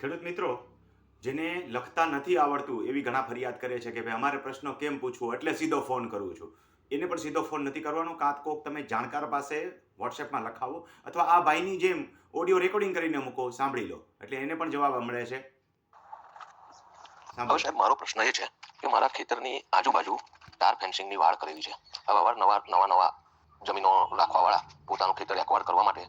ખેડૂત મિત્રો, જેને લખતા નથી આવડતું એવી ઘણા ફરિયાદ કરે છે કે ભાઈ અમારે પ્રશ્નો કેમ પૂછવો? એટલે સીધો ફોન કરું છું. એને પણ સીધો ફોન નથી કરવાનો. કાં કોક તમે જાણકાર પાસે વોટ્સએપમાં લખાવો અથવા આ ભાઈની જેમ ઓડિયો રેકોર્ડિંગ કરીને મૂકો, સાંભળી લો. એટલે એને પણ જવાબ મળે છે. સાહેબ, મારો પ્રશ્ન એ છે કે મારા ખેતરની આજુબાજુ તાર ફેન્સિંગની વાડ કરેલી છે. અવારનવાર નવા નવા જમીનો રાખવાવાળા પોતાનું ખેતર એકવાર કરવા માટે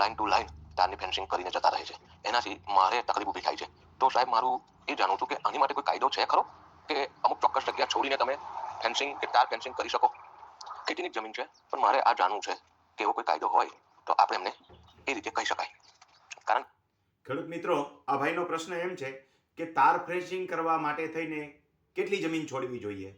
લાઇન ટુ લાઈન તારની ફેન્સિંગ કરીને જતા રહે છે. એનાથી મારે તકલીફ ઊભી થાય છે. તો સાહેબ, મારું એ જાણવું છું કે આની માટે કોઈ કાયદો છે ખરો? કે અમુક ચોક્કસ જગ્યા છોડીને તમે ફેન્સિંગ કે તાર ફેન્સિંગ કરી શકો? ખેતીની જમીન છે, પણ મારે આ જાણવું છે કે એવો કોઈ કાયદો હોય તો આપણે એમને એ રીતે કહી શકાય. કારણ ખેડૂત મિત્રો, આ ભાઈનો પ્રશ્ન એમ છે કે તાર ફ્રેશિંગ કરવા માટે થઈને કેટલી જમીન છોડવી જોઈએ?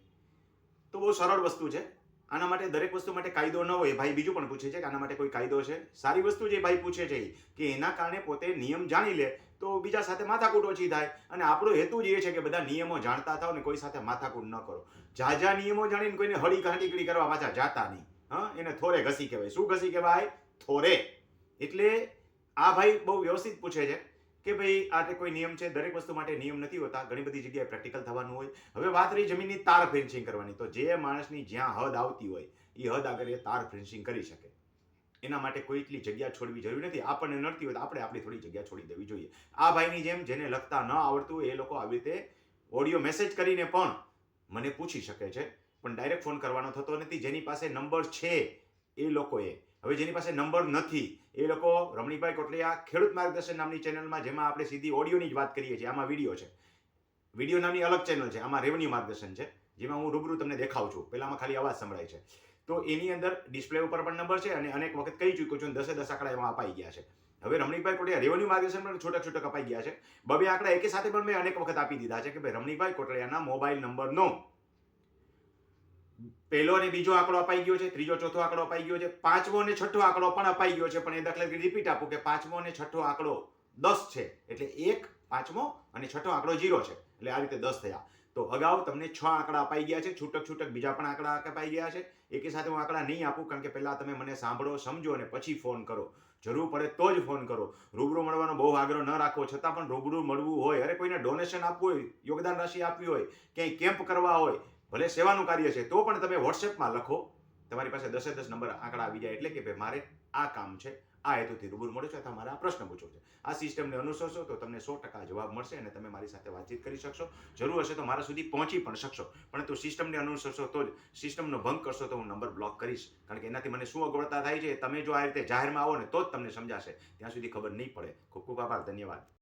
તો બહુ સરળ વસ્તુ છે. આના માટે દરેક વસ્તુ માટે કાયદો ન હોય ભાઈ બીજું પણ પૂછે છે કે આના માટે કોઈ કાયદો છે? સારી વસ્તુ જે ભાઈ પૂછે છે કે એના કારણે પોતે નિયમ જાણી લે, તો બીજા સાથે માથાકૂટ ઓછી થાય. અને આપણો હેતુ જ એ છે કે બધા નિયમો જાણતા થાવ ને કોઈ સાથે માથાકૂટ ન કરો. ઝાઝા નિયમો જાણીને કોઈને હળી કાંટીકડી કરવા પાછા જાતા નહીં. હા? એને થોરે ઘસી કહેવાય. શું ઘસી કહેવાય? થોરે. એટલે આ ભાઈ બહુ વ્યવસ્થિત પૂછે છે. કે ભાઈ આ તે કોઈ નિયમ છે, દરેક વસ્તુ માટે નિયમ નથી હોતા, ઘણી બધી જગ્યાએ પ્રેક્ટિકલ થવાનું હોય. હવે વાત રહી જમીનની તાર ફેન્સિંગ કરવાની. તો જે માણસની જ્યાં હદ આવતી હોય એ હદ આગળ એ તાર ફેન્સિંગ કરી શકે. એના માટે કોઈ એટલી જગ્યા છોડવી જરૂરી નથી. આપણને નડતી હોય તો આપણે આપણી થોડી જગ્યા છોડી દેવી જોઈએ. આ ભાઈની જેમ જેને લખતા ન આવડતું એ લોકો આવી રીતે ઓડિયો મેસેજ કરીને પણ મને પૂછી શકે છે. પણ ડાયરેક્ટ ફોન કરવાનો થતો નથી. જેની પાસે નંબર છે એ લોકોએ. હવે જેની પાસે નંબર નથી, એ લોકો રમણીભાઈ કોટલિયા ખેડૂત માર્ગદર્શન નામની ચેનલમાં, જેમાં આપણે સીધી ઓડિયોની જ વાત કરીએ છીએ, આમાં વીડિયો છે. વીડિયો નામની અલગ ચેનલ છે, આમાં રેવન્યુ માર્ગદર્શન છે, જેમાં હું રૂબરૂ તમને દેખાઉં છું પહેલામાં ખાલી અવાજ સંભળાય છે. તો એની અંદર ડિસ્પ્લે ઉપર પણ નંબર છે અને અનેક વખત કહી ચૂક્યો છું, દસે દસ આંકડા એમાં અપાઈ ગયા છે. હવે રમણીકભાઈ કોટલિયા રેવન્યુ માર્ગદર્શન પણ છૂટક છૂટક અપાઈ ગયા છે. બબે આંકડા એકે સાથે પણ મેં અનેક વખત આપી દીધા છે કે ભાઈ રમણીકભાઈ કોટલિયાના મોબાઈલ નંબરનો પહેલો અને બીજો આંકડો અપાઈ ગયો છે, ત્રીજો, ચોથો આંકડો અપાઈ ગયો છે, પાંચમો અને છઠ્ઠો આંકડો પણ અપાઈ ગયો છે, પણ એ દાખલા તરીકે રિપીટ આપું કે પાંચમો અને છઠ્ઠો આંકડો દસ છે, એટલે એક, પાંચમો અને છઠ્ઠો આંકડો જીરો છે, એટલે આ રીતે દસ થયા. તો અગાઉ તમને છ આંકડા અપાઈ ગયા છે, છૂટક છૂટક બીજા પણ આંકડા અપાઈ ગયા છે, એકી સાથે હું આંકડા નહીં આપું કારણ કે પહેલાં તમે મને સાંભળો, સમજો અને પછી ફોન કરો. જરૂર પડે તો જ ફોન કરો. રૂબરૂ મળવાનો બહુ આગ્રહ ન રાખો, છતાં પણ રૂબરૂ મળવું હોય, અરે કોઈને ડોનેશન આપવું હોય, યોગદાન રાશિ આપવી હોય, ક્યાંય કેમ્પ કરવા હોય ભલે સેવાનું કાર્ય છે, તો પણ તમે વોટ્સએપમાં લખો. તમારી પાસે દસે દસ નંબર આંકડા આવી જાય એટલે કે ભાઈ મારે આ કામ છે, આ હેતુથી રૂબરૂ મળો છો અથવા મારે આ પ્રશ્ન પૂછવો છે. આ સિસ્ટમને અનુસરશો તો તમને સો ટકા જવાબ મળશે અને તમે મારી સાથે વાતચીત કરી શકશો. જરૂર હશે તો મારા સુધી પહોંચી પણ શકશો. પરંતુ સિસ્ટમને અનુસરશો તો જ સિસ્ટમનો ભંગ કરશો તો હું નંબર બ્લોક કરીશ. કારણ કે એનાથી મને શું અગવડતા થાય છે તમે જો આ રીતે જાહેરમાં આવો ને તો જ તમને સમજાશે. ત્યાં સુધી ખબર નહીં પડે. ખૂબ ખૂબ આભાર. ધન્યવાદ.